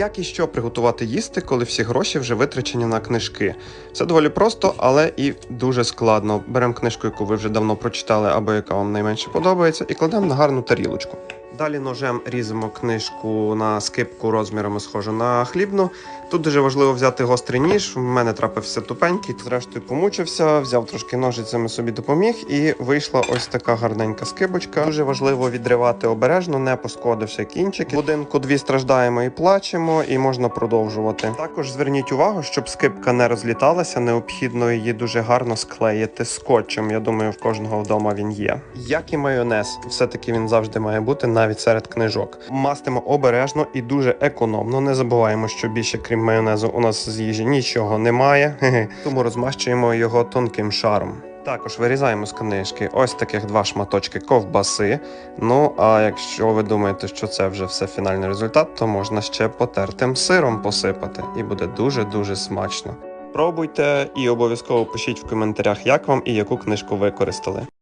Як і що приготувати їсти, коли всі гроші вже витрачені на книжки? Це доволі просто, але і дуже складно. Беремо книжку, яку ви вже давно прочитали, або яка вам найменше подобається, і кладемо на гарну тарілочку. Далі ножем різемо книжку на скипку розмірами схожу на хлібну. Тут дуже важливо взяти гострий ніж. У мене трапився тупенький, зрештою помучився, взяв трошки ножицями собі допоміг, і вийшла ось така гарненька скибочка. Дуже важливо відривати обережно, не пошкодивши кінчики. Будинку дві страждаємо і плачемо, і можна продовжувати. Також зверніть увагу, щоб скибка не розліталася, необхідно її дуже гарно склеїти скотчем. Я думаю, в кожного вдома він є. Як і майонез, все-таки він завжди має бути навіть серед книжок. Мастимо обережно і дуже економно. Не забуваємо, що більше крім майонезу у нас з їжі нічого немає, тому розмащуємо його тонким шаром. Також вирізаємо з книжки ось таких два шматочки ковбаси. Ну а якщо ви думаєте, що це вже все фінальний результат, то можна ще потертим сиром посипати, і буде дуже дуже смачно. Пробуйте і обов'язково пишіть в коментарях, як вам і яку книжку використали.